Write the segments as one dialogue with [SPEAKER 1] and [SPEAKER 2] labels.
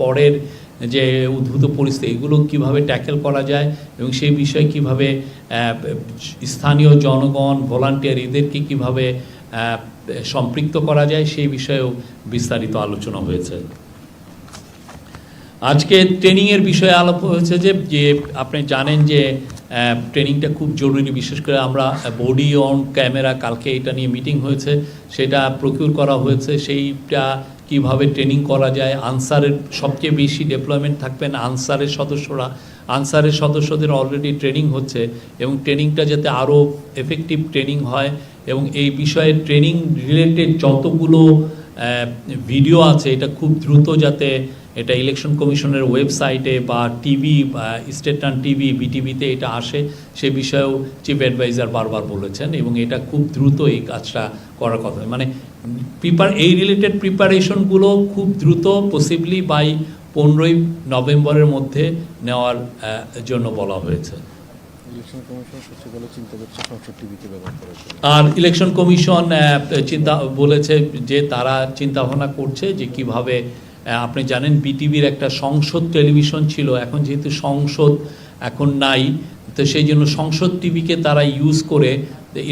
[SPEAKER 1] পরের যে উদ্ভূত পরিস্থিতি, এগুলো কীভাবে ট্যাকেল করা যায় এবং সেই বিষয়ে কীভাবে স্থানীয় জনগণ ভলান্টিয়ার এদেরকে কীভাবে সম্পৃক্ত করা যায় সেই বিষয়েও বিস্তারিত আলোচনা হয়েছে। আজকে ট্রেনিংয়ের বিষয়ে আলাপ হয়েছে যে যে আপনি জানেন যে ট্রেনিংটা খুব জরুরি। বিশেষ করে আমরা বডি অন ক্যামেরা কালকে এটা নিয়ে মিটিং হয়েছে। সেটা প্রকিউর করা হয়েছে। সেইটা কীভাবে ট্রেনিং করা যায় আনসারের সবচেয়ে বেশি ডেভেলপমেন্ট থাকবেন আনসারের সদস্যরা আনসারের সদস্যদের অলরেডি ট্রেনিং হচ্ছে এবং ট্রেনিংটা যাতে আরও এফেক্টিভ ট্রেনিং হয় এবং এই বিষয়ে ট্রেনিং রিলেটেড যতগুলো ভিডিও আছে, এটা খুব দ্রুত যাতে এটা ইলেকশন কমিশনের ওয়েবসাইটে বা টিভি বা স্টেটান টিভি বিটিভিতে এটা আসে, সে বিষয়েও চিফ অ্যাডভাইজার বারবার বলেছেন এবং এটা খুব দ্রুত এই কাজটা করার কথা। মানে প্রিপার এই রিলেটেড প্রিপারেশনগুলো খুব দ্রুত পসিবলি বাই পনেরোই নভেম্বরের মধ্যে নেওয়ার জন্য বলা হয়েছে। আর ইলেকশন কমিশন চিন্তা বলেছে যে তারা চিন্তা ভাবনা করছে যে কীভাবে আপনি জানেন বিটিভির একটা সংসদ টেলিভিশন ছিল এখন যেহেতু সংসদ এখন নাই তো সেই জন্য সংসদ টিভিকে তারা ইউজ করে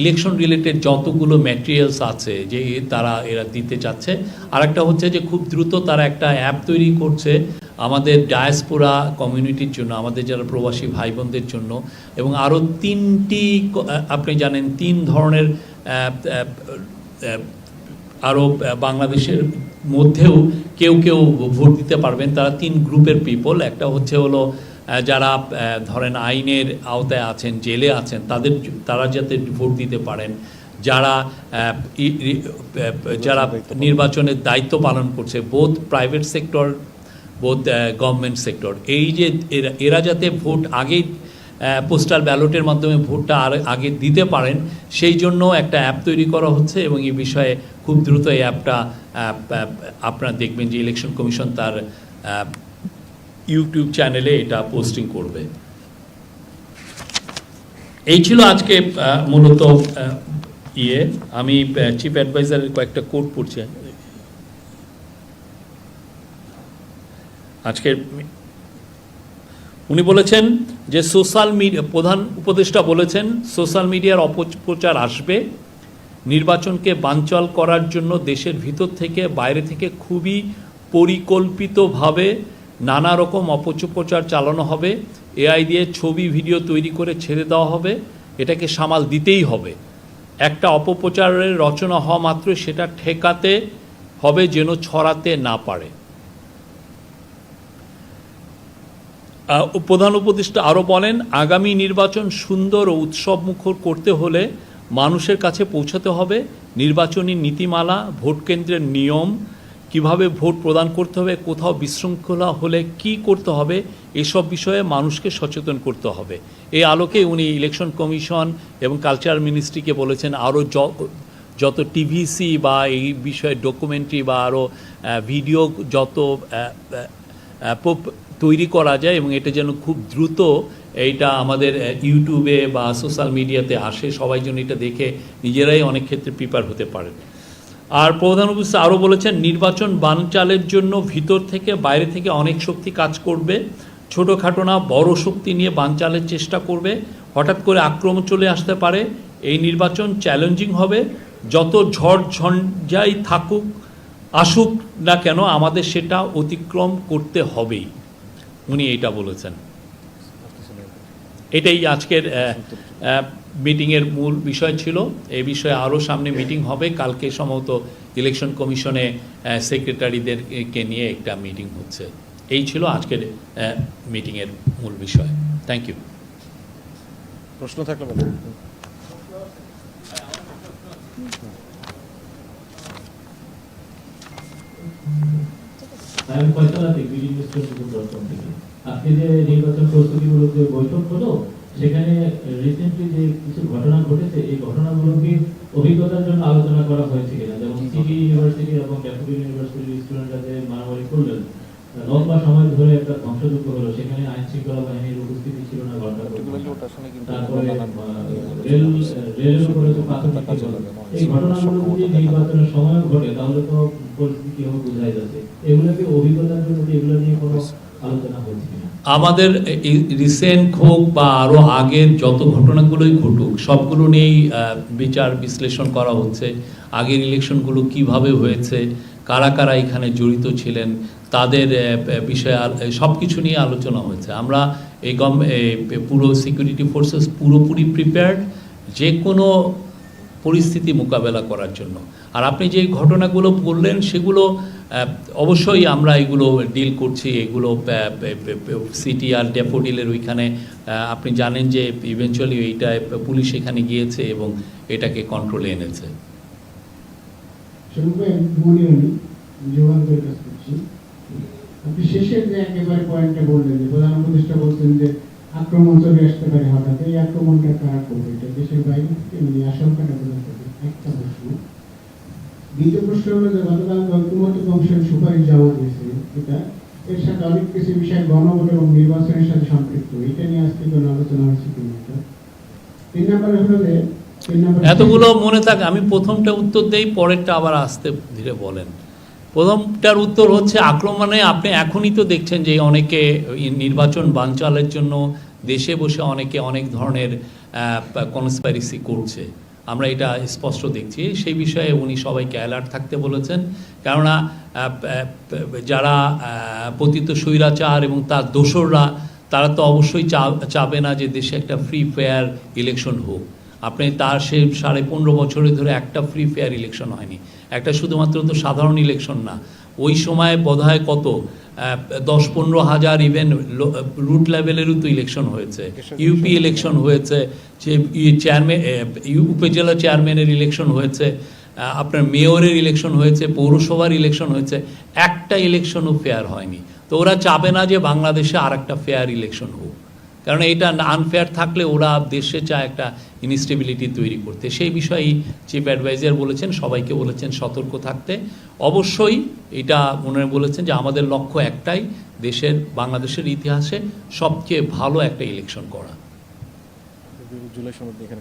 [SPEAKER 1] ইলেকশন রিলেটেড যতগুলো ম্যাটেরিয়ালস আছে, যে তারা এরা দিতে চাচ্ছে আর একটা হচ্ছে যে খুব দ্রুত তারা একটা অ্যাপ তৈরি করছে আমাদের ডায়াসপোরা কমিউনিটির জন্য, আমাদের যারা প্রবাসী ভাই বোনদের জন্য, এবং আরও তিনটি আপনি জানেন, তিন ধরনের আরও বাংলাদেশের মধ্যেও কেউ কেউ ভোট দিতে পারবেন। তারা তিন গ্রুপের পিপল একটা হচ্ছে হলো যারা ধরেন আইনের আওতায় আছেন, জেলে আছেন, তাদের তারা যাতে ভোট দিতে পারেন, যারা যারা নির্বাচনের দায়িত্ব পালন করছে বোধ প্রাইভেট সেক্টর বোধ গভর্নমেন্ট সেক্টর এই যে এরা যাতে ভোট আগেই পোস্টাল ব্যালটের মাধ্যমে ভোটটা আর আগে দিতে পারেন, সেই জন্য একটা অ্যাপ তৈরি করা হচ্ছে এবং এই বিষয়ে খুব দ্রুত এই অ্যাপটা আপনারা দেখবেন যে ইলেকশন কমিশন তার ইউটিউব চ্যানেলে এটা পোস্টিং করবে। এই ছিল আজকে মূলত ইয়ে। আমি চিফ অ্যাডভাইজারের কয়েকটা কোড পড়ছি। আজকের উনি বলেছেন যে সোশ্যাল মিডিয়া প্রধান উপদেষ্টা বলেছেন সোশ্যাল মিডিয়ার অপপ্রচার আসবে। নির্বাচনকে বানচাল করার জন্য দেশের ভিতর থেকে বাইরে থেকে খুবই পরিকল্পিতভাবে নানা রকম অপপ্রচার চালানো হবে, এআই দিয়ে ছবি, ভিডিও তৈরি করে ছেড়ে দেওয়া হবে, এটাকে সামাল দিতেই হবে। একটা অপপ্রচারের রচনা হওয়া মাত্র সেটা ঠেকাতে হবে যেন ছড়াতে না পারে। প্রধান উপদেষ্টা আরও বলেন, আগামী নির্বাচন সুন্দর ও উৎসবমুখর করতে হলে মানুষের কাছে পৌঁছাতে হবে। নির্বাচনী নীতিমালা ভোট কেন্দ্রের নিয়ম কীভাবে ভোট প্রদান করতে হবে, কোথাও বিশৃঙ্খলা হলে কি করতে হবে, এসব বিষয়ে মানুষকে সচেতন করতে হবে। এই আলোকে উনি ইলেকশন কমিশন এবং কালচার মিনিস্ট্রিকে বলেছেন, আরও যত টিভিসি বা এই বিষয়ে ডকুমেন্টারি বা আরও ভিডিও যত তৈরি করা যায় এবং এটা যেন খুব দ্রুত এইটা আমাদের ইউটিউবে বা সোশ্যাল মিডিয়াতে আসে, সবাই যেন এটা দেখে নিজেরাই অনেক ক্ষেত্রে প্রিপার হতে পারেন। আর প্রধান উপস্থিত আরও বলেছেন, নির্বাচন বানচালের জন্য ভিতর থেকে বাইরে থেকে অনেক শক্তি কাজ করবে। ছোটোখাটো না, বড় শক্তি নিয়ে বানচালের চেষ্টা করবে। হঠাৎ করে আক্রমণ চলে আসতে পারে। এই নির্বাচন চ্যালেঞ্জিং হবে। যত ঝড় ঝঞ্ঝাই থাকুক, আসুক না কেন, আমাদের সেটা অতিক্রম করতে হবেই। উনি এটা বলেছেন। এটাই আজকের মিটিংয়ের মূল বিষয় ছিল এই বিষয়ে আরও সামনে মিটিং হবে কালকে সম্ভবত ইলেকশন কমিশনে সেক্রেটারিদেরকে নিয়ে একটা মিটিং হচ্ছে এই ছিল আজকের মিটিংয়ের মূল বিষয় থ্যাংক ইউ
[SPEAKER 2] প্রশ্ন থাকলে
[SPEAKER 3] কম যে নির্বাচন প্রস্তুতিমূলক যে বৈঠক হলো সেখানে রিসেন্টলি যে কিছু ঘটনা ঘটেছে এই ঘটনাগুলোকে অভিজ্ঞতার জন্য আলোচনা করা হয়েছে কিনা? যেমন সিবি ইউনিভার্সিটি এবং ড্যাফোডিল ইউনিভার্সিটির স্টুডেন্টরা যে মারামারি করলেন লম্বা সময় ধরে একটা ধ্বংসযজ্ঞ হলো সেখানে আইন শৃঙ্খলা বাহিনীর উপস্থিতি ছিল না
[SPEAKER 2] ঘণ্টা কিন্তু
[SPEAKER 3] তারপরে রেল রেলের উপরে তো পাথর হলো। এই ঘটনাগুলো যদি নির্বাচনের সময় ঘটে তাহলে তো পরিস্থিতি কীভাবে বোঝাই যাচ্ছে। এগুলোকে অভিজ্ঞতার জন্য এগুলো নিয়ে কোনো আলোচনা কিনা?
[SPEAKER 1] আমাদের রিসেন্ট হোক বা আরও আগের যত ঘটনাগুলোই ঘটুক, সবগুলো নিয়েই বিচার বিশ্লেষণ করা হচ্ছে। আগের ইলেকশনগুলো কীভাবে হয়েছে, কারা কারা এখানে জড়িত ছিলেন, তাদের বিষয়ে সব কিছু নিয়ে আলোচনা হয়েছে। আমরা এই গম পুরো সিকিউরিটি ফোর্সেস পুরোপুরি প্রিপেয়ার্ড যে কোনো পরিস্থিতি মোকাবেলা করার জন্য। আর আপনি যে ঘটনাগুলো বললেন, সেগুলো অবশ্যই আমরা এগুলো ডিল করছি। এগুলো সিটি আর ডেফোডিলের ওইখানে আপনি জানেন যে ইভেনচুয়ালি এইটা পুলিশ এখানে গিয়েছে এবং এটাকে কন্ট্রোলে এনেছে।
[SPEAKER 4] আপনি শেষের যে একেবারে পয়েন্টটা বললেন, যে প্রধান উপদেষ্টা বলছেন যে আক্রমণ চলে আসতে পারে হঠাৎ। এই আক্রমণটা কারা করবে? এটা দেশের বাইরে থেকে মানে আশঙ্কাটা বোঝা যাবে একটা প্রশ্ন। দ্বিতীয় প্রশ্ন হলো যে গতকাল ঐক্যমত কমিশন সুপারিশ জমা দিয়েছে এটা এর সাথে অনেক কিছু বিষয় গণভোট এবং নির্বাচনের সাথে সম্পৃক্ত। এটা নিয়ে আজকে কোনো আলোচনা হয়েছে কিনা এটা? তিন নম্বর হলো যে
[SPEAKER 1] এতগুলো মনে থাকে, আমি প্রথমটা উত্তর দেই, পরেরটা আবার আসতে ধীরে বলেন। প্রথমটার উত্তর হচ্ছে, আক্রমণে আপনি এখনই তো দেখছেন যে অনেকে নির্বাচন বানচালের জন্য দেশে বসে অনেকে অনেক ধরনের কনসপাইরেসি করছে। আমরা এটা স্পষ্ট দেখছি। সেই বিষয়ে উনি সবাইকে অ্যালার্ট থাকতে বলেছেন। কেননা যারা পতিত স্বৈরাচার এবং তার দোসররা, তারা তো অবশ্যই চাবে না যে দেশে একটা ফ্রি ফেয়ার ইলেকশন হোক। আপনি তার সে সাড়ে পনেরো বছরে ধরে একটা ফ্রি ফেয়ার ইলেকশন হয়নি। একটা শুধুমাত্র তো সাধারণ ইলেকশন না। ওই সময় বোধহয় কত? দশ পনেরো হাজার ইভেন রুট লেভেলেরও তো ইলেকশন হয়েছে। ইউপি ইলেকশন হয়েছে। যে চেয়ারম্যান উপজেলা চেয়ারম্যানের ইলেকশন হয়েছে আপনার মেয়রের ইলেকশন হয়েছে পৌরসভার ইলেকশন হয়েছে একটা ইলেকশনও ফেয়ার হয়নি। তো ওরা চাবে না যে বাংলাদেশে আর একটা ফেয়ার ইলেকশন হোক। কারণ এটা আনফেয়ার থাকলে ওরা দেশে চায় একটা ইনস্টেবিলিটি তৈরি করতে। সেই বিষয়েই চিফ অ্যাডভাইজার বলেছেন সবাইকে বলেছেন সতর্ক থাকতে। অবশ্যই এটা মনে বলেছেন যে আমাদের লক্ষ্য একটাই দেশের বাংলাদেশের ইতিহাসে সবচেয়ে ভালো একটা ইলেকশন করা।
[SPEAKER 2] জুলাই সনদ এখানে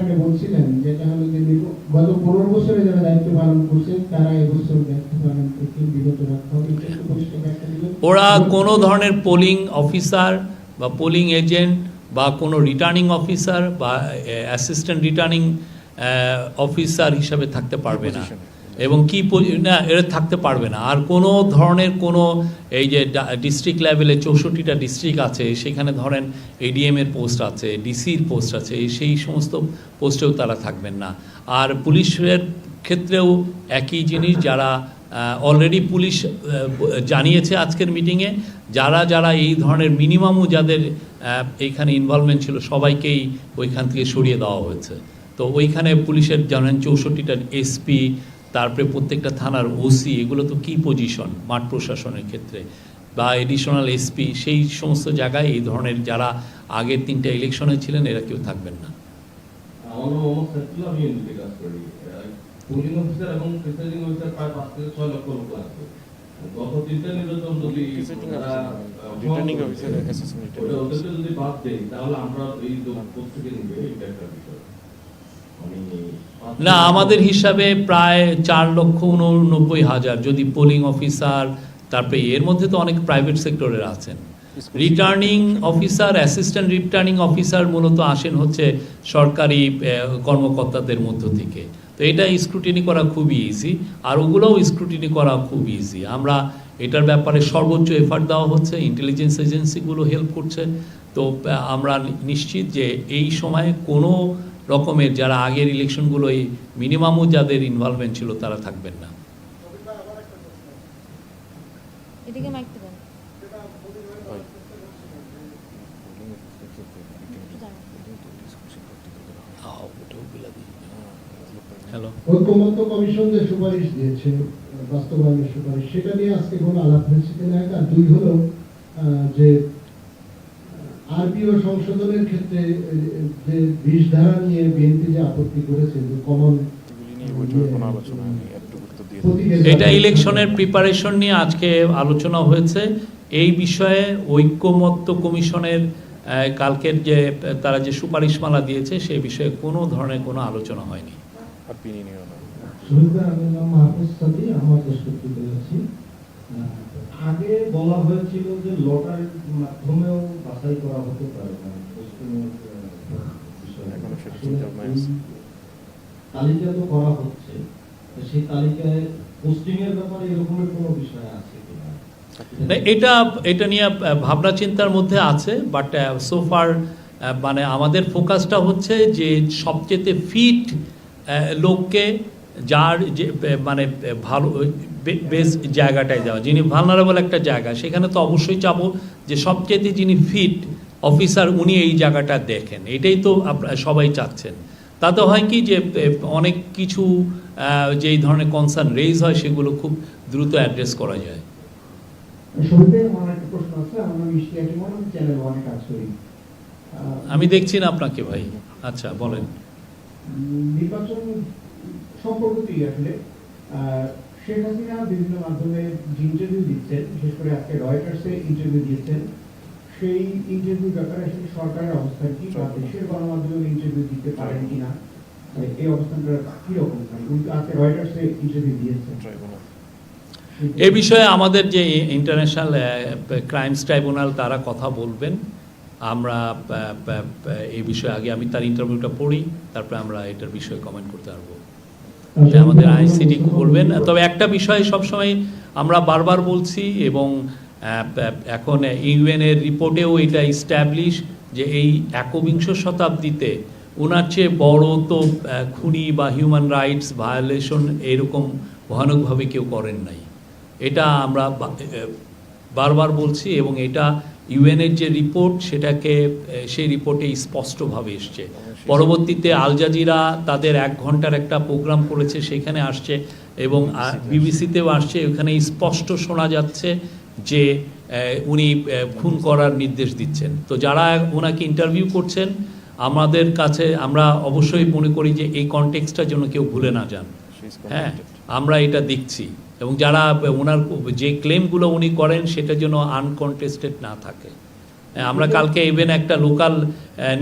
[SPEAKER 4] আপনি বলছিলেন যেটা হলো যে গত পনেরো বছরে যারা দায়িত্ব পালন করছেন তারা এবছর দায়িত্ব পালন থেকে বিরত রাখতে হবে এটা একটু পরিষ্কার ব্যাখ্যা দিবেন
[SPEAKER 1] ওরা কোনো ধরনের পোলিং অফিসার বা পোলিং এজেন্ট বা কোনো রিটার্নিং অফিসার বা অ্যাসিস্ট্যান্ট রিটার্নিং অফিসার হিসাবে থাকতে পারবে না। এবং কি না এরা থাকতে পারবে না। আর কোনো ধরনের কোনো এই যে ডিস্ট্রিক্ট লেভেলে চৌষট্টিটা ডিস্ট্রিক্ট আছে সেখানে ধরেন এডিএম এর পোস্ট আছে ডিসির পোস্ট আছে সেই সমস্ত পোস্টেও তারা থাকবেন না। আর পুলিশের ক্ষেত্রেও একই জিনিস যারা অলরেডি পুলিশ জানিয়েছে আজকের মিটিংয়ে যারা যারা এই ধরনের মিনিমামও যাদের এইখানে ইনভলভমেন্ট ছিল, সবাইকেই ওইখান থেকে সরিয়ে দেওয়া হয়েছে। তো ওইখানে পুলিশের জানেন চৌষট্টিটা এসপি তারপরে প্রত্যেকটা থানার ওসি এগুলো তো কী পজিশন মাঠ প্রশাসনের ক্ষেত্রে। বা এডিশনাল এসপি সেই সমস্ত জায়গায় এই ধরনের যারা আগের তিনটা ইলেকশনে ছিলেন, এরা কেউ থাকবেন না।
[SPEAKER 5] পুলিং অফিসার এবং প্রিসাইডিং অফিসার প্রায় পাঁচ থেকে ছয় লক্ষ লোক লাগবে। গত তিনটা নির্বাচন যদি ওটা ওদেরকে যদি বাদ দেই তাহলে আমরা এই থেকে নিবে এটা একটা বিষয়। মানে
[SPEAKER 1] না আমাদের হিসাবে প্রায় চার লক্ষ উননব্বই হাজার যদি পোলিং অফিসার তারপরে এর মধ্যে তো অনেক প্রাইভেট সেক্টরের আছেন। Returning officer assistant returning officer মূলত আসেন হচ্ছে সরকারি আহ, কর্মকর্তাদের মধ্য থেকে। তো এটা স্ক্রুটিনি করা খুবই ইজি আর ওগুলোও স্ক্রুটিনি করা খুব ইজি আমরা এটার ব্যাপারে সর্বোচ্চ এফার্ট দেওয়া হচ্ছে ইন্টেলিজেন্স এজেন্সিগুলো হেল্প করছে। তো আমরা নিশ্চিত যে এই সময়ে কোনো রকমের যারা আগের ইলেকশনগুলো এই মিনিমামও যাদের ইনভলভমেন্ট ছিল, তারা থাকবেন না।
[SPEAKER 6] এদিকে
[SPEAKER 4] ঐক্যমত্য কমিশন যে সুপারিশ দিয়েছে বাস্তবায়নের সুপারিশ সেটা নিয়ে আজকে কোনো আলাপ হয়েছে কিনা এক আর দুই হলো যে আরপিও সংশোধনের ক্ষেত্রে যে বিষ ধারা নিয়ে বিএনপি যে আপত্তি করেছে যে কমন
[SPEAKER 1] এটা ইলেকশনের প্রিপারেশন নিয়ে আজকে আলোচনা হয়েছে। এই বিষয়ে ঐক্যমত্য কমিশনের আহ, কালকের যে তারা যে সুপারিশমালা দিয়েছে সেই বিষয়ে কোনো ধরনের কোনো আলোচনা হয়নি।
[SPEAKER 2] আর পিনি না
[SPEAKER 7] শুরুতে আমি নাম মাহফুজ সাদি আমার দেশপত্রিতে আছি আগে বলা হয়েছিল যে লটারির মাধ্যমেও বাছাই করা হতে পারে না পশ্চিমের, আহ, বিষয়ে।
[SPEAKER 2] এখনও সেটা চিন্তা ভাবনা আছে।
[SPEAKER 7] তালিকা তো করা হচ্ছে সেই তালিকায় পোস্টিংয়ের ব্যাপারে এরকমের কোনো বিষয় আছে
[SPEAKER 1] এটা এটা নিয়ে ভাবনা চিন্তার মধ্যে আছে বাট সোফার মানে আমাদের ফোকাসটা হচ্ছে যে সবচেয়ে ফিট লোককে যার যে মানে ভালো বেশ জায়গাটায় যাওয়া। যিনি ভালনারেবল একটা জায়গা সেখানে তো অবশ্যই চাবো যে সবচেয়ে যিনি ফিট অফিসার উনি এই জায়গাটা দেখেন। এটাই তো সবাই চাচ্ছেন। তাতে হয় কি যে অনেক কিছু আহ, যে ধরনের কনসার্ন রেজ হয় সেগুলো খুব দ্রুত অ্যাড্রেস করা যায়।
[SPEAKER 4] আমি
[SPEAKER 1] দেখছি না আপনাকে ভাই। আচ্ছা বলেন।
[SPEAKER 4] নির্বাচন সম্পর্কতেই আসলে শেখ হাসিনা বিভিন্ন মাধ্যমে ইন্টারভিউ দিচ্ছেন, বিশেষ করে আজকে রয়টার্সে ইন্টারভিউ দিয়েছেন। সেই ইন্টারভিউ ব্যাপারে আসলে সরকারের অবস্থান কি বা দেশের গণমাধ্যমে ইন্টারভিউ দিতে পারেন কিনা? মানে এই অবস্থানটা কীরকম মানে উনি আজকে রয়টার্সে ইন্টারভিউ দিয়েছেন।
[SPEAKER 1] এ বিষয়ে আমাদের যে ইন্টারন্যাশনাল ক্রাইমস ট্রাইব্যুনাল তারা কথা বলবেন। আমরা এই বিষয়ে আগে আমি তার ইন্টারভিউটা পড়ি, তারপরে আমরা এটার বিষয়ে কমেন্ট করতে পারব। আমাদের আইসিডি বলবেন তবে একটা বিষয় সবসময় আমরা বারবার বলছি এবং এখন ইউএনের রিপোর্টেও এটা ইস্টাবলিশ যে এই একবিংশ শতাব্দীতে ওনার চেয়ে বড় তো খুনি বা হিউম্যান রাইটস ভায়োলেশন এরকম ভয়ানকভাবে কেউ করেন নাই। এটা আমরা বারবার বলছি এবং এটা ইউএনের যে রিপোর্ট সেটাকে সেই রিপোর্টে স্পষ্টভাবে এসছে। পরবর্তীতে আল জাজিরা তাদের এক ঘণ্টার একটা প্রোগ্রাম করেছে সেখানে আসছে এবং বিবিসিতেও আসছে। ওখানে স্পষ্ট শোনা যাচ্ছে যে উনি খুন করার নির্দেশ দিচ্ছেন। তো যারা ওনাকে ইন্টারভিউ করছেন আমাদের কাছে আমরা অবশ্যই মনে করি যে এই কনটেক্সটার জন্য কেউ ভুলে না যান। হ্যাঁ আমরা এটা দেখছি। এবং যারা ওনার যে ক্লেমগুলো উনি করেন সেটা যেন আনকনটেস্টেড না থাকে। হ্যাঁ, আমরা কালকে ইভেন একটা লোকাল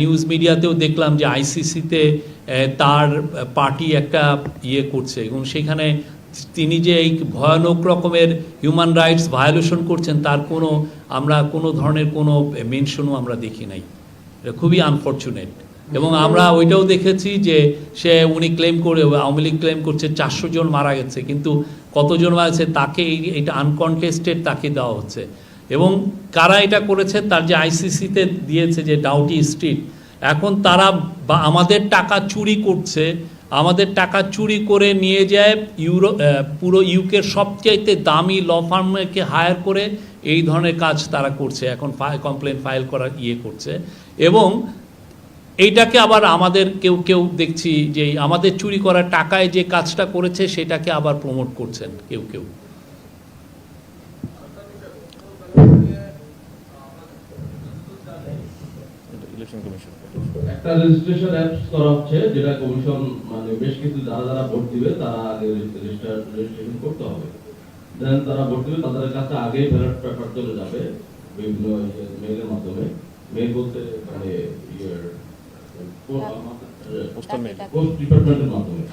[SPEAKER 1] নিউজ মিডিয়াতেও দেখলাম যে আইসিসিতে তার পার্টি একটা ইয়ে করছে। এবং সেখানে তিনি যে এই ভয়ানক রকমের হিউম্যান রাইটস ভায়োলেশন করছেন তার কোনো আমরা কোনো ধরনের কোনো মেনশনও আমরা দেখি নাই। এটা খুবই আনফর্চুনেট এবং আমরা ওইটাও দেখেছি যে সে উনি ক্লেম করে, আওয়ামী লীগ ক্লেম করছে, চারশো জন মারা গেছে, কিন্তু কতজন মারা গেছে তাকে এই- এটা আনকনটেস্টেড তাকে দেওয়া হচ্ছে। এবং কারা এটা করেছে, তার যে আইসিসিতে দিয়েছে যে ডাউটি স্ট্রিট এখন তারা বা আমাদের টাকা চুরি করছে, আমাদের টাকা চুরি করে নিয়ে যায় ইউরো পুরো ইউকের সবচাইতে দামি ল ফার্মকে হায়ার করে, এই ধরনের কাজ তারা করছে, এখন কমপ্লেন ফাইল করার ইয়ে করছে। এবং এইটাকে আবার আমাদের কেউ কেউ দেখছি যে আমাদের চুরি করা টাকায় যে কাজটা করেছে সেটাকে আবার প্রমোট করছেন কেউ কেউ।
[SPEAKER 5] একটা রেজিস্ট্রেশন অ্যাপস করা হচ্ছে যেটা কমিশন মানে বেশ কিছু যারা যারা ভোট দিবে তারা আগে রেজিস্ট্রেশন করতে হবে। দেন তারা ভোট দিবে তাদের কাছে আগেই ব্যালট পেপার চলে যাবে বিভিন্ন মেইলের মাধ্যমে। মেইল বলতে মানে পোস্ট ডিপার্টমেন্টের মাধ্যমে।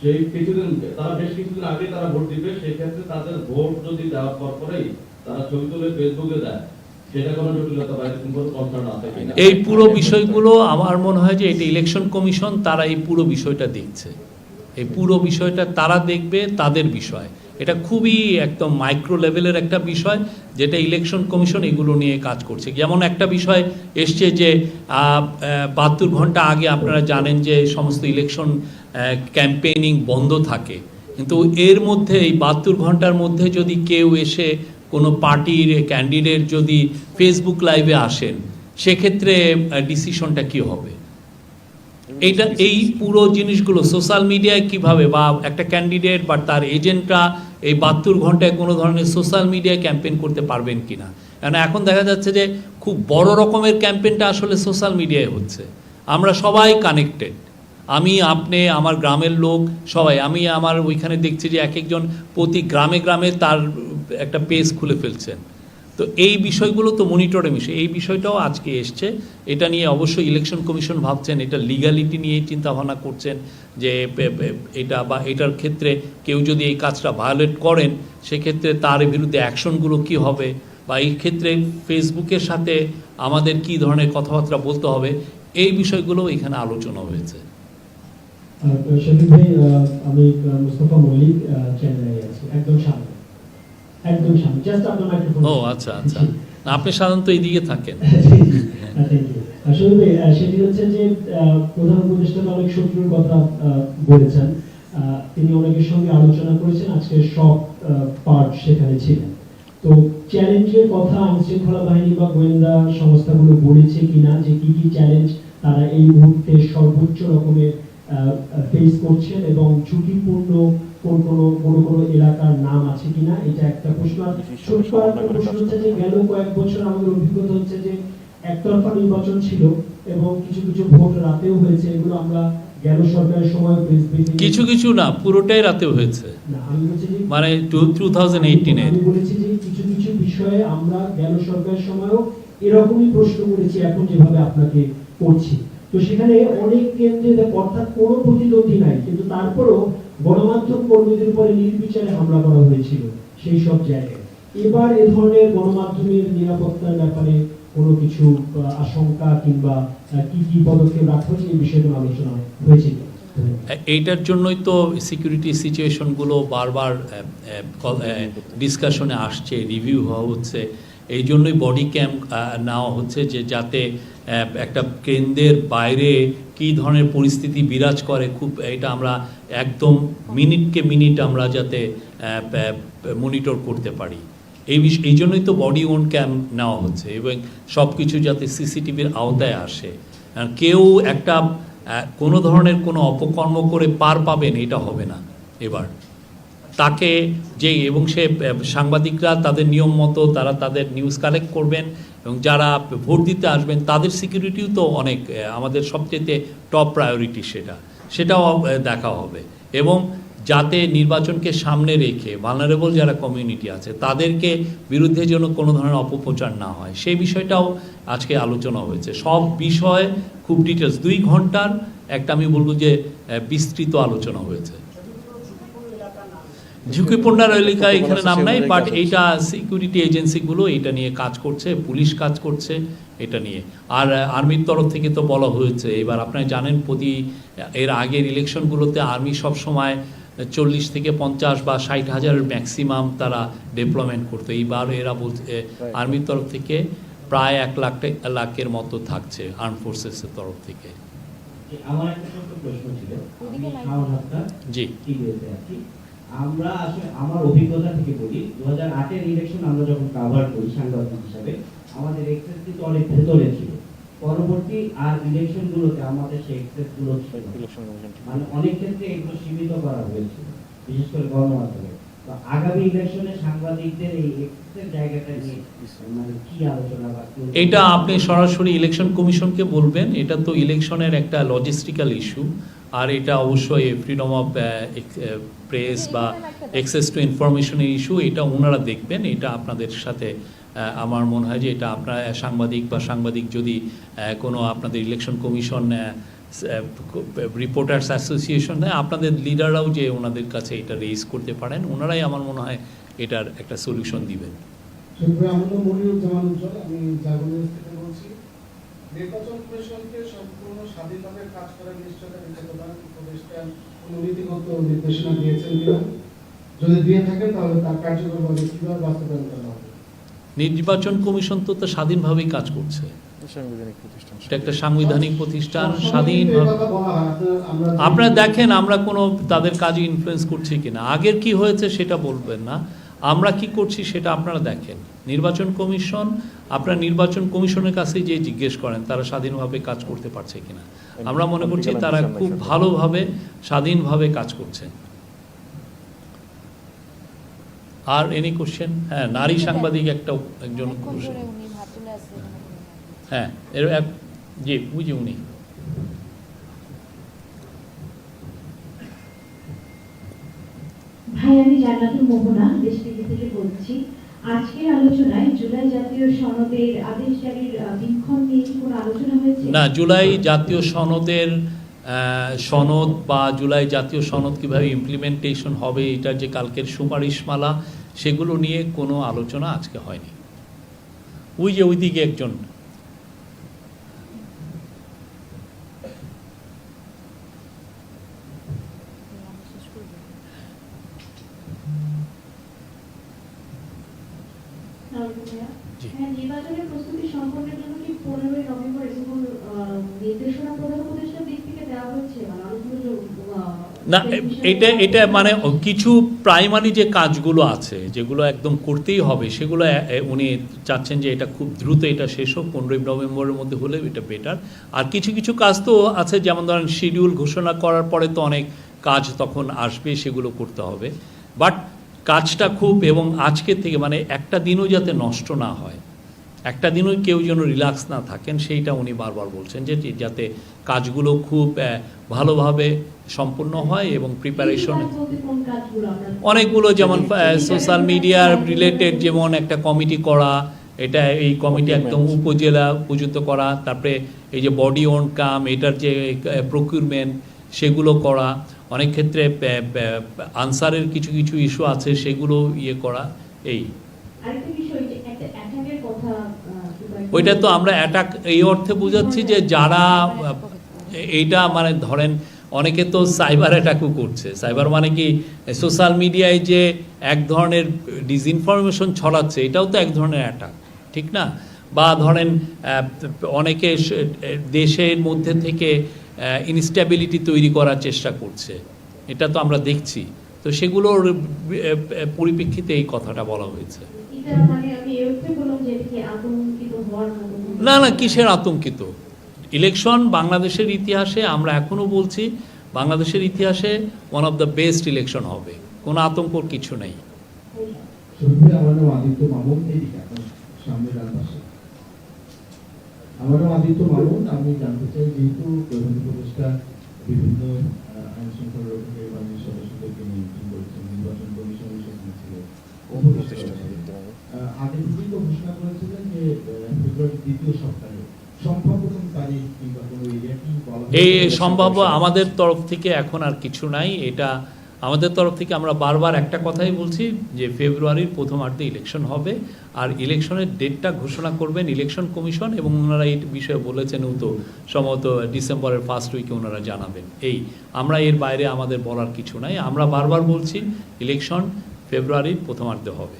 [SPEAKER 5] সেই কিছুদিন তারা বেশ কিছুদিন আগে তারা ভোট দিবে সেই ক্ষেত্রে তাদের ভোট যদি দেওয়ার পর পরেই তারা ছবি তুলে ফেসবুকে দেয়
[SPEAKER 1] এই পুরো বিষয়গুলো আমার মনে হয় যে এটা ইলেকশন কমিশন তারা এই পুরো বিষয়টা দেখছে। এই পুরো বিষয়টা তারা দেখবে তাদের বিষয়। এটা খুবই একদম মাইক্রো লেভেলের একটা বিষয়, যেটা ইলেকশন কমিশন এগুলো নিয়ে কাজ করছে। যেমন একটা বিষয় এসছে যে বাহাত্তর ঘণ্টা আগে আপনারা জানেন যে সমস্ত ইলেকশন ক্যাম্পেইনিং বন্ধ থাকে। কিন্তু এর মধ্যে, এই বাহাত্তর ঘণ্টার মধ্যে যদি কেউ এসে কোনো পার্টির ক্যান্ডিডেট যদি ফেসবুক লাইভে আসেন, সেক্ষেত্রে ডিসিশনটা কি হবে? এইটা, এই পুরো জিনিসগুলো সোশ্যাল মিডিয়ায় কীভাবে বা একটা ক্যান্ডিডেট বা তার এজেন্টরা এই বাহাত্তর ঘন্টায় কোনো ধরনের সোশ্যাল মিডিয়া ক্যাম্পেন করতে পারবেন কি না কেন এখন দেখা যাচ্ছে যে খুব বড় রকমের ক্যাম্পেনটা আসলে সোশ্যাল মিডিয়ায় হচ্ছে। আমরা সবাই কানেক্টেড। আমি, আপনি, আমার গ্রামের লোক, সবাই। আমি আমার ওইখানে দেখছি যে এক একজন প্রতি গ্রামে গ্রামে তার একটা পেজ খুলে ফেলছেন। তো এই বিষয়গুলো তো মনিটরে বিষয় এই বিষয়টাও আজকে এসছে। এটা নিয়ে অবশ্যই ইলেকশন কমিশন ভাবছেন, এটা লিগালিটি নিয়ে চিন্তা ভাবনা করছেন যে এটা বা এটার ক্ষেত্রে কেউ যদি এই কাজটা ভায়োলেট করেন, সেক্ষেত্রে তার বিরুদ্ধে অ্যাকশনগুলো কি হবে? বা এই ক্ষেত্রে ফেসবুকের সাথে আমাদের কি ধরনের কথাবার্তা বলতে হবে? এই বিষয়গুলো এখানে আলোচনা হয়েছে।
[SPEAKER 8] আমি মুস্তফা মল্লিক চেন্নাই আছি, একদম সামনে। একদম সামনে জাস্ট আপনার মাইক্রোফোন
[SPEAKER 1] ও আচ্ছা আচ্ছা। আপনি সাধারণত এইদিকে থাকেন।
[SPEAKER 8] আসলে সেটি হচ্ছে যে প্রধান উপদেষ্টা অনেক শত্রুর কথা বলেছেন। তিনি অনেকের সঙ্গে আলোচনা করেছেন আজকে সব পার্ট সেখানে ছিলেন। তো চ্যালেঞ্জের কথা আইন শৃঙ্খলা বাহিনী বা গোয়েন্দা সংস্থাগুলো বলেছে কিনা যে কি কি চ্যালেঞ্জ তারা এই মুহূর্তে সর্বোচ্চ রকমের ফেস করছেন এবং ঝুঁকিপূর্ণ কোন কোন কোনো কোনো এলাকার নাম আছে কিনা এটা একটা প্রশ্ন। ছোট্ট একটা প্রশ্ন হচ্ছে যে গেল কয়েক বছর আমাদের অভিজ্ঞতা হচ্ছে যে একতরফা নির্বাচন ছিল এবং কিছু কিছু ভোট রাতেও হয়েছে এগুলো আমরা গেল সরকারের সময়
[SPEAKER 1] কিছু কিছু না পুরোটাই রাতে হয়েছে। মানে টু থাউজেন্ড এইটিনের
[SPEAKER 8] আমি বলেছি যে কিছু কিছু বিষয়ে আমরা গেল সরকারের সময়ও এরকমই প্রশ্ন করেছি এখন যেভাবে আপনাকে করছি। তো সেখানে অনেক কেন্দ্রে অর্থাৎ কোনো প্রতিদ্বন্দ্বী নাই কিন্তু তারপরেও গণমাধ্যম কর্মীদের উপরে নির্বিচারে হামলা করা হয়েছিল সেই সব জায়গায়। এবার এ ধরনের গণমাধ্যমের নিরাপত্তার ব্যাপারে কোনো কিছু আশঙ্কা কিংবা কি কি পদক্ষেপ রাখা হয়েছে এই বিষয়ে আলোচনা হয়েছিল
[SPEAKER 1] এইটার জন্যই তো সিকিউরিটি সিচুয়েশনগুলো বারবার ডিসকাশনে আসছে রিভিউ হওয়া হচ্ছে। এই জন্যই বডি ক্যাম্প নেওয়া হচ্ছে যে যাতে একটা কেন্দ্রের বাইরে কী ধরনের পরিস্থিতি বিরাজ করে খুব, এটা আমরা একদম মিনিটকে মিনিট আমরা যাতে মনিটর করতে পারি। এই বিষয় এই জন্যই তো বডি ওন ক্যাম নেওয়া হচ্ছে এবং সব কিছু যাতে সিসিটিভির আওতায় আসে। কেউ একটা কোনো ধরনের কোনো অপকর্ম করে পার পাবেন এটা হবে না, এবার। তাকে যে এবং সে সাংবাদিকরা তাদের নিয়ম মতো তারা তাদের নিউজ কালেক্ট করবেন এবং যারা ভোট দিতে আসবেন তাদের সিকিউরিটিও তো অনেক আমাদের সবচেয়ে টপ প্রায়োরিটি সেটা। সেটাও দেখা হবে। এবং যাতে নির্বাচনকে সামনে রেখে ভালনারেবল যারা কমিউনিটি আছে, তাদেরকে বিরুদ্ধে যেন কোনো ধরনের অপপ্রচার না হয়, সেই বিষয়টাও আজকে আলোচনা হয়েছে। সব বিষয় খুব ডিটেলস দুই ঘণ্টার একটা আমি বলব যে বিস্তৃত আলোচনা হয়েছে। ঝুঁকিপূর্ণ এলাকা এখানে নাম নাই বাট এইটা সিকিউরিটি এজেন্সিগুলো এটা নিয়ে কাজ করছে পুলিশ কাজ করছে এটা নিয়ে। আর আর্মির তরফ থেকে তো বলা হয়েছে এবার আপনারা জানেন প্রতি এর আগের ইলেকশনগুলোতে আর্মি সব সময় চল্লিশ থেকে পঞ্চাশ বা ষাট হাজারের ম্যাক্সিমাম তারা ডেভেলপমেন্ট করতো। এইবার এরা বলছে আর্মির তরফ থেকে প্রায় এক লাখ লাখের মতো থাকছে আর্ম ফোর্সেসের তরফ থেকে। জি।
[SPEAKER 7] আমরা আসলে আমার অভিজ্ঞতা থেকে বলি দু হাজার আটের ইলেকশন আমরা যখন কাভার করি সাংবাদিক হিসাবে আমাদের এক্সেস কিন্তু অনেক ভেতরে ছিল। পরবর্তী আর ইলেকশন গুলোতে আমাদের সেই এক্সেসগুলো ছিল। মানে অনেক ক্ষেত্রে এগুলো সীমিত করা হয়েছিল বিশেষ করে গণমাধ্যমে। মানে
[SPEAKER 1] এটা আপনি সরাসরি ইলেকশন কমিশনকে বলবেন। এটা তো ইলেকশনের একটা লজিস্টিক্যাল ইস্যু আর এটা অবশ্যই ফ্রিডম অফ প্রেস বা অ্যাক্সেস টু ইনফরমেশনের ইস্যু এটা ওনারা দেখবেন। এটা আপনাদের সাথে আমার মনে হয় যে এটা আপনার সাংবাদিক বা সাংবাদিক যদি কোনো আপনাদের ইলেকশন কমিশন রিপোর্টার্স অ্যাসোসিয়েশন আপনাদের লিডাররাও যে ওনাদের কাছে এটা রেজ করতে পারেন ওনারাই আমার মনে হয় এটার একটা সলিউশন দিবেন।
[SPEAKER 4] নির্বাচন কমিশনকে সম্পূর্ণ স্বাধীনভাবে কাজ করার নিশ্চয়তা দিতে প্রধান উপদেষ্টা নির্দেশনা দিয়েছেন কিনা? যদি দিয়ে থাকেন তাহলে তার কার্যকরভাবে কীভাবে বাস্তবায়ন করা হবে।
[SPEAKER 1] নির্বাচন কমিশন তো তো স্বাধীনভাবেই কাজ করছে।
[SPEAKER 2] সাংবিধানিক প্রতিষ্ঠান
[SPEAKER 1] এটা একটা সাংবিধানিক প্রতিষ্ঠান স্বাধীন
[SPEAKER 4] আপনার
[SPEAKER 1] দেখেন আমরা কোনো তাদের কাজে ইনফ্লুয়েন্স করছি কিনা। আগের কি হয়েছে সেটা বলবেন না। আমরা কি করছি সেটা আপনারা দেখেন। নির্বাচন কমিশন আপনারা নির্বাচন কমিশনের কাছে যে জিজ্ঞেস করেন তারা স্বাধীনভাবে কাজ করতে পারছে কিনা। আমরা মনে করছি তারা খুব ভালোভাবে স্বাধীনভাবে কাজ করছে। আর এনি কোশ্চেন হ্যাঁ নারী সাংবাদিক একটা একজন
[SPEAKER 6] অনেকক্ষণ ধরে উনি ভাত তুলে আছে
[SPEAKER 1] হ্যাঁ এর জি বুঝি উনি।
[SPEAKER 9] ভাই আমি জান্নাতুল মোহনা দেশ টিভি থেকে বলছি। আজকের আলোচনায় জুলাই জাতীয় সনদের আদেশ জারির দিনক্ষণ নিয়ে কি কোনো আলোচনা হয়েছে?
[SPEAKER 1] না জুলাই জাতীয় সনদের সনদ বা জুলাই জাতীয় সনদ কীভাবে ইমপ্লিমেন্টেশন হবে এটার যে কালকের সুপারিশমালা সেগুলো নিয়ে কোনো আলোচনা আজকে হয়নি। ওই যে ওইদিকে একজন
[SPEAKER 6] শেষ করব
[SPEAKER 1] জি।
[SPEAKER 9] হ্যাঁ নির্বাচনের প্রস্তুতি সম্পন্নের জন্য কি পনেরোই নভেম্বর স্কুল নির্দেশনা প্রধান উপদেষ্টার দিক থেকে দেওয়া হচ্ছে মানে অনেকগুলো আহ,
[SPEAKER 1] না, এটা এটা মানে কিছু প্রাইমারি যে কাজগুলো আছে, যেগুলো একদম করতেই হবে, সেগুলো উনি চাচ্ছেন যে এটা খুব দ্রুত এটা শেষ হোক, পনেরোই নভেম্বরের মধ্যে হলে এটা বেটার আর কিছু কিছু কাজ তো আছে, যেমন ধরেন শিডিউল ঘোষণা করার পরে তো অনেক কাজ তখন আসবে, সেগুলো করতে হবে। বাট কাজটা খুব এবং আজকের থেকে মানে একটা দিনও যাতে নষ্ট না হয়। একটা দিনও কেউ যেন রিল্যাক্স না থাকেন সেইটা উনি বারবার বলছেন যে যাতে কাজগুলো খুব ভালোভাবে সম্পূর্ণ হয় এবং প্রিপারেশন অনেকগুলো যেমন সোশ্যাল মিডিয়ার রিলেটেড যেমন একটা কমিটি করা এটা এই কমিটি একদম উপজেলা পর্যন্ত করা তারপরে এই যে বডি ওন কাম এটার যে প্রকিউরমেন্ট সেগুলো করা অনেক ক্ষেত্রে আনসারের কিছু কিছু ইস্যু আছে সেগুলো ইয়ে করা এই। ওইটা তো আমরা অ্যাটাক এই অর্থে বোঝাচ্ছি যে যারা, এইটা মানে ধরেন অনেকে তো সাইবার অ্যাটাকও করছে। সাইবার মানে কি সোশ্যাল মিডিয়ায় যে এক ধরনের ডিসইনফরমেশন ছড়াচ্ছে, এটাও তো এক ধরনের অ্যাটাক ঠিক না? বা ধরেন অনেকে দেশের মধ্যে থেকে ইনস্ট্যাবিলিটি তৈরি করার চেষ্টা করছে। এটা তো আমরা দেখছি। তো সেগুলোর পরিপ্রেক্ষিতে এই কথাটা বলা হয়েছে।
[SPEAKER 9] মানে
[SPEAKER 1] না না কিসের আতঙ্কিত? ইলেকশন বাংলাদেশের ইতিহাসে আমরা এখনও বলছি বাংলাদেশের ইতিহাসে one of the best election হবে। কোনো আতঙ্কর কিছু নেই।
[SPEAKER 7] শুরুতে আমার নাম আদিত্য মামুন আমি জানতে চাই যেহেতু প্রধান উপদেষ্টা বিভিন্ন আইন শৃঙ্খলা রক্ষকের বাহিনীর সদস্যদেরকে নিয়ন্ত্রণ করেছেন নির্বাচন কমিশনের ছিলেন উপদেষ্টা
[SPEAKER 2] উপদেষ্টা
[SPEAKER 7] ছিলেন।
[SPEAKER 2] আদিত্য মামুন।
[SPEAKER 7] আহ, আগে থেকেই তো ঘোষণা করেছিলেন যে দ্বিতীয় সপ্তাহে সম্ভাব্য কোন তারিখ কিংবা কোনো এরিয়া কি
[SPEAKER 1] এই? সম্ভাব্য আমাদের তরফ থেকে এখন আর কিছু নাই। এটা আমাদের তরফ থেকে আমরা বারবার একটা কথাই বলছি যে ফেব্রুয়ারির প্রথমার্ধে ইলেকশন হবে আর ইলেকশনের ডেটটা ঘোষণা করবেন ইলেকশন কমিশন এবং ওনারা এই বিষয়ে বলেছেন তো সম্ভবত ডিসেম্বরের ফার্স্ট উইকে ওনারা জানাবেন। এই আমরা এর বাইরে আমাদের বলার কিছু নাই। আমরা বারবার বলছি ইলেকশন ফেব্রুয়ারির প্রথমার্ধে হবে।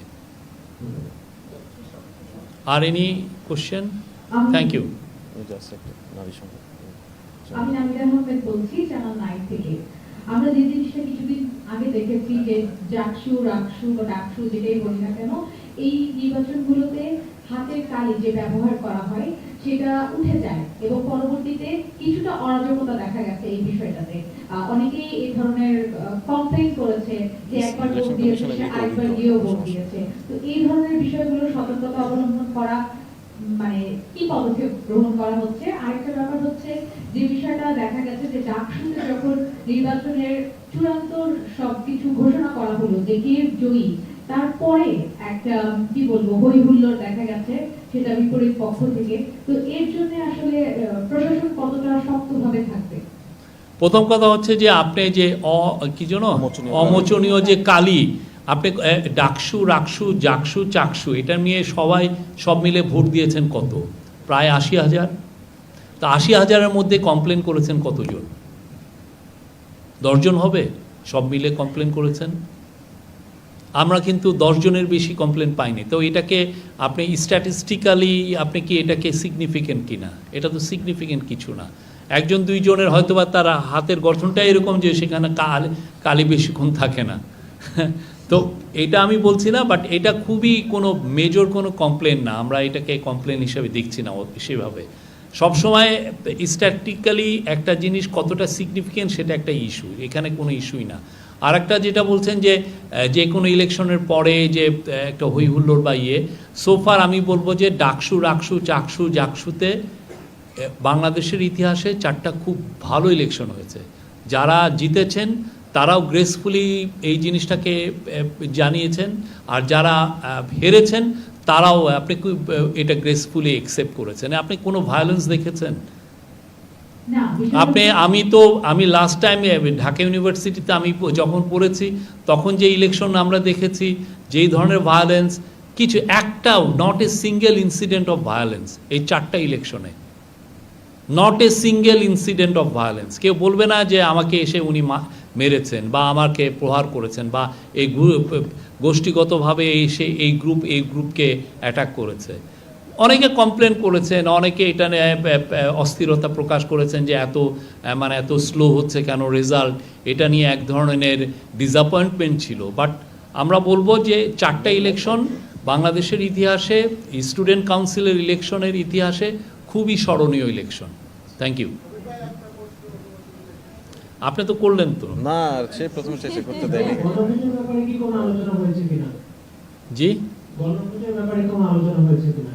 [SPEAKER 1] আর এনি কোশ্চেন
[SPEAKER 9] আমি-
[SPEAKER 1] থ্যাংক ইউ
[SPEAKER 9] আমি নামিদা আহমেদ বলছি চ্যানেল নাইন থেকে। আমরা যে জিনিসটা কিছুদিন আগে দেখেছি যে জাকসু রাকসু বা ডাকসু যেটাই বলি না কেন এই নির্বাচনগুলোতে হাতের কালি যে ব্যবহার করা হয় সেটা উঠে যায় এবং পরবর্তীতে কিছুটা অরাজকতা দেখা গেছে এই বিষয়টাতে। অনেকেই এই ধরনের কমপ্লেন করেছে যে একবার ভোট দিয়েছে সে আরেকবার গিয়েও ভোট দিয়েছে। তো এই ধরনের বিষয়গুলো সতর্কতা অবলম্বন করা মানে কি পদক্ষেপ গ্রহণ করা হচ্ছে? আরেকটা ব্যাপার হচ্ছে যে বিষয়টা দেখা গেছে যে ডাকসুতে যখন নির্বাচনের চূড়ান্ত সবকিছু ঘোষণা করা হলো যে কে জয়ী তারপরে একটা কি বলব হই হুল্লোড় দেখা গেছে সেটা বিপরীত পক্ষ থেকে। তো এর জন্য আসলে প্রশাসন কতটা শক্তভাবে থাকবে?
[SPEAKER 1] প্রথম কথা হচ্ছে যে আপনি যে অ কি যেন?
[SPEAKER 2] অমোচনীয়
[SPEAKER 1] যে কালি আপনি ডাকসু রাকসু জাকসু চাকসু এটা নিয়ে সবাই সব মিলে ভোট দিয়েছেন কত? প্রায় আশি হাজার। তা আশি হাজারের মধ্যে কমপ্লেন করেছেন কতজন? দশজন হবে? সব মিলে কমপ্লেন করেছেন। আমরা কিন্তু দশজনের বেশি কমপ্লেন পাইনি। তো এটাকে আপনি স্ট্যাটিস্টিক্যালি আপনি কি এটাকে সিগনিফিকেন্ট কিনা? এটা তো সিগনিফিকেন্ট কিছু না। একজন দুইজনের হয়তো বা তার হাতের গঠনটা এরকম যে সেখানে কাল কালি বেশিক্ষণ থাকে না। তো এটা আমি বলছি না বাট এটা খুবই কোনো মেজর কোনো কমপ্লেন না। আমরা এটাকে কমপ্লেন হিসেবে দেখছি না সেভাবে সবসময় স্ট্যাটিক্যালি একটা জিনিস কতটা সিগনিফিকেন্ট সেটা একটা ইস্যু এখানে কোনো ইস্যুই না। আর একটা যেটা বলছেন যে যে কোনো ইলেকশনের পরে যে একটা হই হুল্লোড় বা ইয়ে সোফার আমি বলব যে ডাকসু, রাকসু, চাকসু, জাকসুতে বাংলাদেশের ইতিহাসে চারটা খুব ভালো ইলেকশন হয়েছে। যারা জিতেছেন, তারাও গ্রেসফুলি এই জিনিসটাকে জানিয়েছেন। আর যারা হেরেছেন, তারাও আপনি এটা গ্রেসফুলি একসেপ্ট করেছেন। আপনি কোনো ভায়োলেন্স দেখেছেন? আপনি আমি তো আমি লাস্ট টাইম ঢাকা ইউনিভার্সিটিতে আমি যখন পড়েছি তখন যে ইলেকশন আমরা দেখেছি যেই ধরনের ভায়োলেন্স কিছু একটাও not a single incident of violence এই চারটা ইলেকশনে not a single incident of violence কেউ বলবে না যে আমাকে এসে উনি মেরেছেন বা আমাকে প্রহার করেছেন বা এই গোষ্ঠীগতভাবে এসে এই গ্রুপ এই গ্রুপকে অ্যাটাক করেছে। অনেকে কমপ্লেন করেছেন অনেকে এটা নিয়ে অস্থিরতা প্রকাশ করেছেন যে এত মানে এত স্লো হচ্ছে কেন রেজাল্ট এটা নিয়ে এক ধরনের ডিসঅ্যাপয়েন্টমেন্ট ছিল। বাট আমরা বলব যে চারটা ইলেকশন বাংলাদেশের ইতিহাসে স্টুডেন্ট কাউন্সিলের ইলেকশনের ইতিহাসে খুবই স্মরণীয় ইলেকশন থ্যাংক ইউ আপনি তো করলেন তো।
[SPEAKER 2] না সে প্রথমে চেষ্টা করতে দেয়নি।
[SPEAKER 1] জি?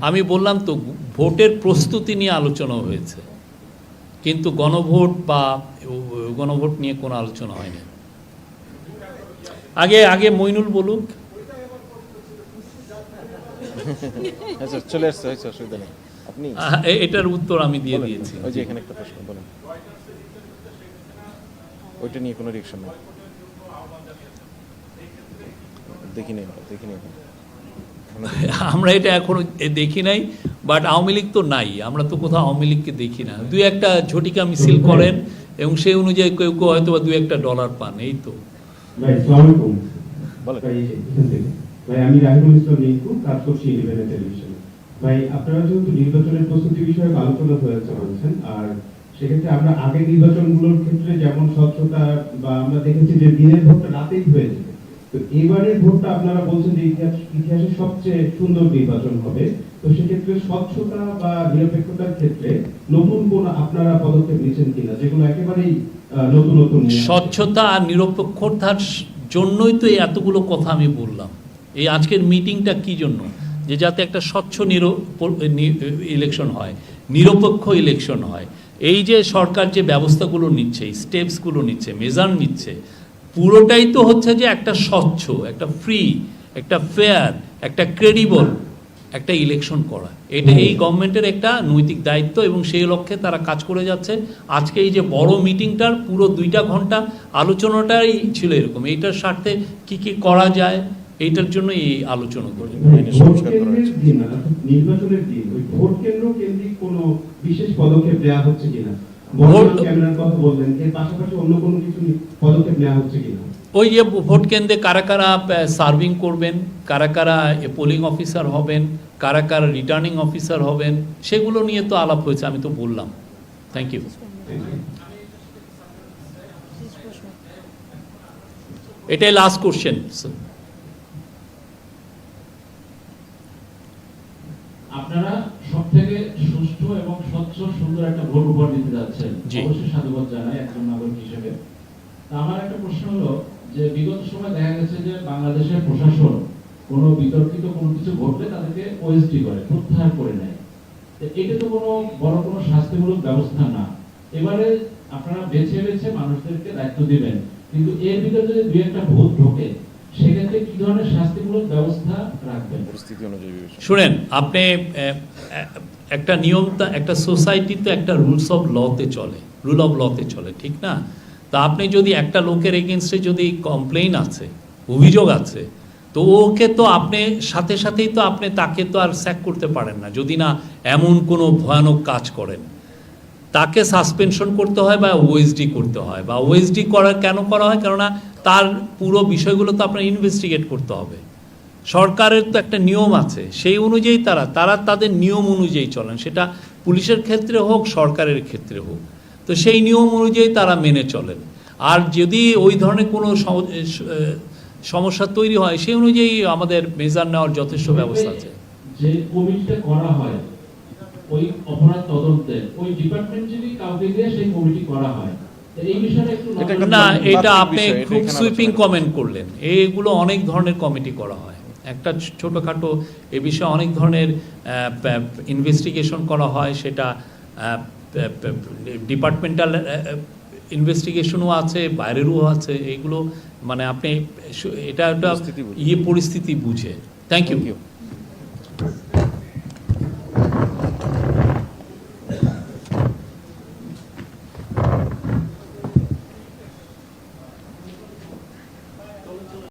[SPEAKER 1] আমি বললাম তো ভোটের প্রস্তুতি নিয়ে আলোচনা হয়েছে। কিন্তু গণভোট বা গণভোট নিয়ে কোনো আলোচনা হয়নি। আগে আগে মইনুল বলুক।
[SPEAKER 2] আচ্ছা চলে আসছে অসুবিধা নেই। আপনি?
[SPEAKER 1] এটার উত্তর আমি দিয়ে দিয়েছি।
[SPEAKER 2] ওই যে এখানে একটা প্রশ্ন বলেন। ওইটা নিয়ে কোনো নেই। আমরা
[SPEAKER 1] এটা এখনও দেখি নাই বাট আওয়ামী লীগ তো নাই আমরা তো কোথাও আওয়ামী লীগকে দেখি না। দুই একটা ঝটিকা মিছিল করেন এবং সেই অনুযায়ী কেউ কেউ হয়তো বা দুই একটা ডলার পান এই তো।
[SPEAKER 10] ভাই আসসালামু আলাইকুম।
[SPEAKER 2] বলেন।
[SPEAKER 10] ভাই এখান থেকে। ভাই আমি রাহিমুল ইসলাম রিঙ্কু কাজ করছি ইলেভেন টেলিভিশনে ভাই আপনারা যেহেতু নির্বাচনের প্রস্তুতি বিষয়ে আলোচনা হয়েছে বলছেন আর সেক্ষেত্রে আমরা আগের নির্বাচনগুলোর ক্ষেত্রে যেমন স্বচ্ছতা বা আমরা দেখেছি যে দিনের ভোটটা রাতেই হয়ে যেত তো এবারের ভোটটা আপনারা বলছেন যে ইতিহাস ইতিহাসের সবচেয়ে সুন্দর নির্বাচন হবে। তো সেক্ষেত্রে স্বচ্ছতা বা নিরপেক্ষতার ক্ষেত্রে নতুন কোন আপনারা পদক্ষেপ নিচ্ছেন কিনা? যেগুলো একেবারেই নতুন নতুন
[SPEAKER 1] স্বচ্ছতা আর নিরপেক্ষতার জন্যই তো এতগুলো কথা আমি বললাম। এই আজকের মিটিংটা কি জন্য? যে যাতে একটা স্বচ্ছ ইলেকশন হয়, নিরপেক্ষ ইলেকশন হয়। এই যে সরকার যে ব্যবস্থাগুলো নিচ্ছে স্টেপসগুলো নিচ্ছে মেজার নিচ্ছে পুরোটাই তো হচ্ছে যে একটা স্বচ্ছ একটা ফ্রি একটা ফেয়ার একটা ক্রেডিবল একটা ইলেকশন করা। এটা এই গভর্নমেন্টের একটা নৈতিক দায়িত্ব এবং সেই লক্ষ্যে তারা কাজ করে যাচ্ছে। আজকে এই যে বড় মিটিংটার পুরো দুইটা ঘণ্টা আলোচনাটাই ছিল এরকম। এইটার স্বার্থে কি কি করা যায় এইটার জন্য এই আলোচনা করি
[SPEAKER 10] নির্বাচনের দিন ওই ভোট কেন্দ্র কেন্দ্রিক কোনো বিশেষ পদক্ষেপ নেওয়া হচ্ছে কিনা?
[SPEAKER 1] ভোট- ওই যে ভোট কেন্দ্রে কারা কারা সার্ভিং করবেন কারা কারা পোলিং অফিসার হবেন কারা কারা রিটার্নিং অফিসার হবেন সেগুলো নিয়ে তো আলাপ হয়েছে আমি তো বললাম। থ্যাংক ইউ এটাই লাস্ট কোশ্চেন
[SPEAKER 3] আপনারা সব থেকে সুষ্ঠু এবং স্বচ্ছ সুন্দর একটা ভোট উপহার দিতে যাচ্ছেন। অবশ্যই সাধুবাদ জানাই একজন নাগরিক হিসেবে। আমার একটা প্রশ্ন হলো যে বিগত সময় দেখা গেছে যে বাংলাদেশের প্রশাসন কোনো বিতর্কিত কোনো কিছু ঘটলে তাদেরকে ওএসডি করে প্রত্যাহার করে নেয়। এটা তো কোনো বড় কোনো শাস্তিমূলক ব্যবস্থা না। এবারে আপনারা বেছে বেছে মানুষদেরকে দায়িত্ব দিবেন। কিন্তু এর ভিতরে যদি দুই একটা ভোট ঢোকে সেক্ষেত্রে কি ধরনের শাস্তিমূলক ব্যবস্থা রাখবেন?
[SPEAKER 2] পরিস্থিতি অনুযায়ী
[SPEAKER 1] শুনেন আপনি একটা নিয়ম একটা সোসাইটিতে একটা রুলস অফ লতে চলে রুল অফ লতে চলে ঠিক না? তা আপনি যদি একটা লোকের এগেনস্টে যদি কমপ্লেইন আছে অভিযোগ আছে তো ওকে তো আপনি সাথে সাথেই তো আপনি তাকে তো আর স্যাক করতে পারেন না যদি না এমন কোনো ভয়ানক কাজ করেন। তাকে সাসপেনশন করতে হয় বা ওএসডি করতে হয় বা ওএসডি করা কেন করা হয়? কেননা তার পুরো বিষয়গুলো তো আপনার ইনভেস্টিগেট করতে হবে। সরকারের তো একটা নিয়ম আছে, সেই অনুযায়ী তারা তারা তাদের নিয়ম অনুযায়ী চলেন। সেটা পুলিশের ক্ষেত্রে হোক, সরকারের ক্ষেত্রে হোক। তো সেই নিয়ম অনুযায়ী তারা মেনে চলেন। আর যদি ওই ধরনের কোনো সমস্যা তৈরি হয়, সেই অনুযায়ী আমাদের মেজার নেওয়ার যথেষ্ট ব্যবস্থা আছে।
[SPEAKER 3] যে করা হয় ওই অপরাধ তদন্তে ওই ডিপার্টমেন্ট যদি কাউকে দিয়ে সেই কমিটি করা হয়
[SPEAKER 1] না এটা আপনি খুব সুইপিং কমেন্ট করলেন। এইগুলো অনেক ধরনের কমিটি করা হয়। একটা ছোটখাটো এ বিষয়ে অনেক ধরনের ইনভেস্টিগেশন করা হয় সেটা ডিপার্টমেন্টাল ইনভেস্টিগেশনও আছে বাইরেরও আছে এগুলো মানে আপনি এটা একটা ইয়ে পরিস্থিতি বুঝে। Thank you.